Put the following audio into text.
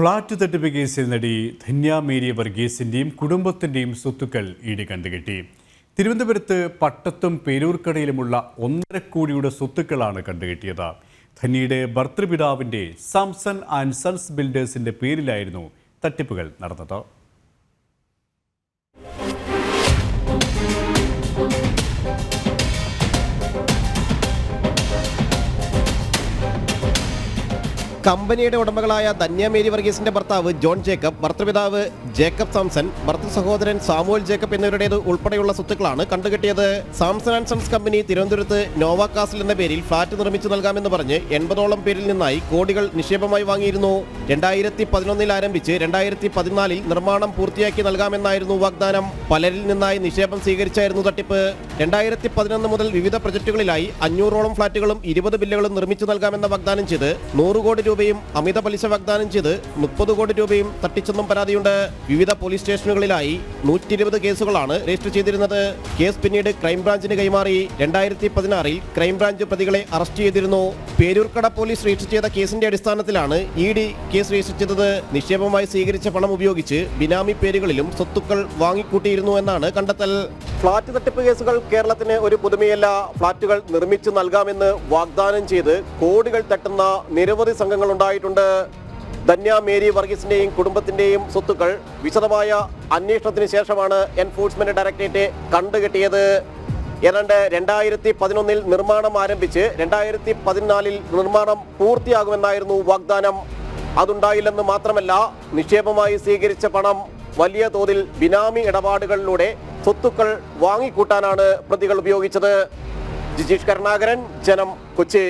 Flat തട്ടിപ്പ് കേസിൽ നടി ധന്യ മേരി വർഗീസിന്റെയും കുടുംബത്തിന്റെയും സ്വത്തുക്കൾ ഇടി കണ്ടുകെട്ടി. തിരുവനന്തപുരത്ത് പട്ടത്തും പേരൂർക്കടയിലുമുള്ള ഒന്നര കോടിയുടെ സ്വത്തുക്കളാണ് കണ്ടുകെട്ടിയത്. ധന്യയുടെ ഭർത്തൃപിതാവിന്റെ സാംസൺ ആൻഡ് സൺസ് ബിൽഡേഴ്സിന്റെ പേരിലായിരുന്നു തട്ടിപ്പുകൾ നടന്നത്. കമ്പനിയുടെ ഉടമകളായ ധന്യമേരി വർഗീസിന്റെ ഭർത്താവ് ജോൺ ജേക്കബ് ഭർത്തൃപിതാവ് ജേക്കബ് സാംസൺ ഭർത്തൃ സഹോദരൻ സാമുവൽ ജേക്കബ് എന്നിവരുടേത് ഉൾപ്പെടെയുള്ള സ്വത്തുക്കളാണ് കണ്ടുകെട്ടിയത്. സാംസൺ ആൻഡ് സൺസ് കമ്പനി തിരുവനന്തപുരത്ത് നോവ കാസിൽ എന്ന പേരിൽ ഫ്ളാറ്റ് നിർമ്മിച്ചു നൽകാമെന്ന് പറഞ്ഞ് എൺപതോളം പേരിൽ നിന്നായി കോടികൾ നിക്ഷേപമായി വാങ്ങിയിരുന്നു. രണ്ടായിരത്തി പതിനൊന്നിൽ ആരംഭിച്ച് രണ്ടായിരത്തി പതിനാലിൽ നിർമ്മാണം പൂർത്തിയാക്കി നൽകാമെന്നായിരുന്നു വാഗ്ദാനം. പലരിൽ നിന്നായി നിക്ഷേപം സ്വീകരിച്ചായിരുന്നു തട്ടിപ്പ്. രണ്ടായിരത്തി പതിനൊന്ന് മുതൽ വിവിധ പ്രൊജക്ടുകളിലായി അഞ്ഞൂറോളം ഫ്ളാറ്റുകളും ഇരുപത് ബില്ലുകളും നിർമ്മിച്ചു നൽകാമെന്ന വാഗ്ദാനം ചെയ്ത് നൂറ് കോടി രൂപയും അമിത പലിശ വാഗ്ദാനം ചെയ്ത് മുപ്പത് കോടി രൂപയും തട്ടിച്ചെന്നും പരാതിയുണ്ട്. വിവിധ പോലീസ് സ്റ്റേഷനുകളിലായി നൂറ്റി ഇരുപത് കേസുകളാണ് രജിസ്റ്റർ ചെയ്തിരുന്നത്. കേസ് പിന്നീട് ക്രൈംബ്രാഞ്ചിന് കൈമാറി. രണ്ടായിരത്തി പതിനാറിൽ ക്രൈംബ്രാഞ്ച് പ്രതികളെ അറസ്റ്റ് ചെയ്തിരുന്നു. പേരൂർക്കട പോലീസ് രജിസ്റ്റർ ചെയ്ത കേസിന്റെ അടിസ്ഥാനത്തിലാണ് ഇ ഡി കേസ് രജിസ്റ്റർ ചെയ്തത്. നിക്ഷേപമായി സ്വീകരിച്ച പണം ഉപയോഗിച്ച് ബിനാമി പേരുകളിലും സ്വത്തുക്കൾ വാങ്ങിക്കൂട്ടിയിരുന്നു എന്നാണ് കണ്ടെത്തൽ. ഫ്ളാറ്റ് തട്ടിപ്പ് കേസുകൾ കേരളത്തിന് ഒരു പുതുമയല്ല. ഫ്ളാറ്റുകൾ നിർമ്മിച്ചു നൽകാമെന്ന് വാഗ്ദാനം ചെയ്ത് കോടികൾ തട്ടുന്ന നിരവധി സംഘങ്ങൾ ഉണ്ടായിട്ടുണ്ട്. ധന്യ മേരി വർഗീസിന്റെയും കുടുംബത്തിന്റെയും സ്വത്തുക്കൾ വിശദമായ അന്വേഷണത്തിന് ശേഷമാണ് എൻഫോഴ്സ്മെന്റ് ഡയറക്ടറേറ്റ് കണ്ടുകെട്ടിയത്. ഏതാണ്ട് രണ്ടായിരത്തി പതിനൊന്നിൽ നിർമ്മാണം ആരംഭിച്ച് രണ്ടായിരത്തി പതിനാലിൽ നിർമ്മാണം പൂർത്തിയാകുമെന്നായിരുന്നു വാഗ്ദാനം. അതുണ്ടായില്ലെന്ന് മാത്രമല്ല നിക്ഷേപമായി സ്വീകരിച്ച പണം വലിയ തോതിൽ ബിനാമി ഇടപാടുകളിലൂടെ സ്വത്തുക്കൾ വാങ്ങിക്കൂട്ടാനാണ് പ്രതികൾ ഉപയോഗിച്ചത്. ജിജീഷ് കരുണാകരൻ ജനം കൊച്ചി.